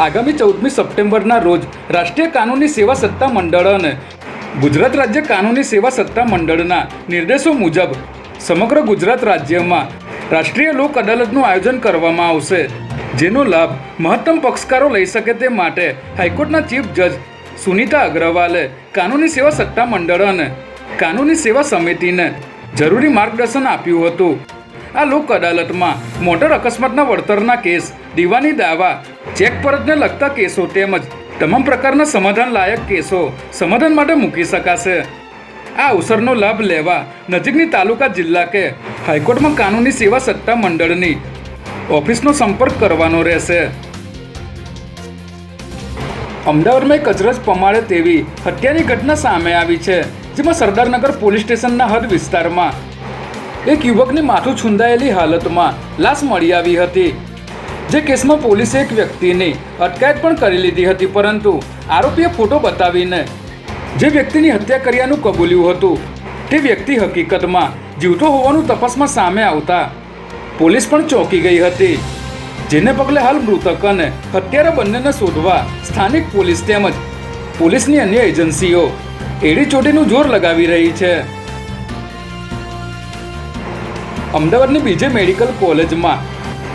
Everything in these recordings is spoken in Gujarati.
આગામી ચૌદમી સપ્ટેમ્બરના રોજ રાષ્ટ્રીય કાનૂની સેવા સત્તા મંડળ અને ગુજરાત રાજ્ય કાનૂની સેવા સત્તા મંડળના નિર્દેશો મુજબ સમગ્ર ગુજરાત રાજ્યમાં રાષ્ટ્રીય લોક અદાલતનું આયોજન કરવામાં આવશે, જેનો લાભ મહત્તમ પક્ષકારો લઈ શકે તે માટે હાઈકોર્ટના ચીફ જજ સુનિતા અગ્રવાલે કાનૂની સેવા સત્તા મંડળ અને કાનૂની સેવા સમિતિને જરૂરી માર્ગદર્શન આપ્યું હતું. આ લોક અદાલતમાં મોટર અકસ્માતના વળતરના કેસ, દીવાની દાવા, ચેક પરતને લગતા કેસો તેમજ તમામ પ્રકારના સમાધાન લાયક કેસો સમાધાન માટે મૂકી શકાશે. આ અવસરનો લાભ લેવા નજીકની તાલુકા જિલ્લા કે હાઈકોર્ટમાં કાનૂની સેવા સત્તા મંડળની ઓફિસનો સંપર્ક કરવાનો રહેશે. અમદાવાદમાં એક અજરજ પમાડે તેવી હત્યાની ઘટના સામે આવી છે, જેમાં સરદારનગર પોલીસ સ્ટેશનના હદ વિસ્તારમાં એક યુવકની માથું છુંદાયેલી હાલતમાં લાશ મળી આવી હતી. જે કેસમાં પોલીસે એક વ્યક્તિની અટકાયત પણ કરી લીધી હતી, પરંતુ આરોપીએ ફોટો બતાવીને જે વ્યક્તિની હત્યા કર્યાનું કબૂલ્યું હતું. તે વ્યક્તિ હકીકતમાં જીવતો હોવાનું તપાસમાં સામે આવતા પોલીસ પણ ચોંકી ગઈ હતી. જેને પગલે હાલ મૃતક અને હત્યારા બંનેને શોધવા સ્થાનિક પોલીસ તેમજ પોલીસની અન્ય એજન્સીઓ એડી ચોટીનું જોર લગાવી રહી છે. અમદાવાદની બીજે મેડિકલ કોલેજમાં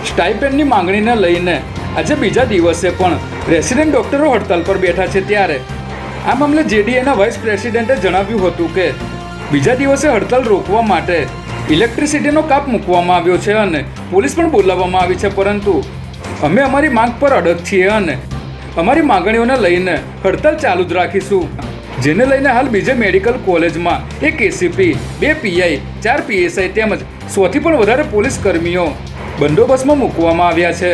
સ્ટાઇપેન્ડની માંગણીને લઈને આજે બીજા દિવસે પણ રેસિડેન્ટ ડોક્ટરો હડતાલ પર બેઠા છે ત્યારે આ મામલે જેડીએના વાઇસ પ્રેસિડેન્ટે જણાવ્યું હતું કે બીજા દિવસે હડતાલ રોકવા માટે ઇલેક્ટ્રિસિટીનો કાપ મૂકવામાં આવ્યો છે અને પોલીસ પણ બોલાવવામાં આવી છે, પરંતુ અમે અમારી માંગ પર અડગ છીએ અને અમારી માંગણીઓને લઈને હડતાલ ચાલુ જ રાખીશું. જેને લઈને હાલ બીજે મેડિકલ કોલેજમાં એક એસીપી બે પીઆઈ ચાર પીએસઆઈ તેમજ સોથી પણ વધારે પોલીસ કર્મીઓ બંદોબસ્તમાં મૂકવામાં આવ્યા છે.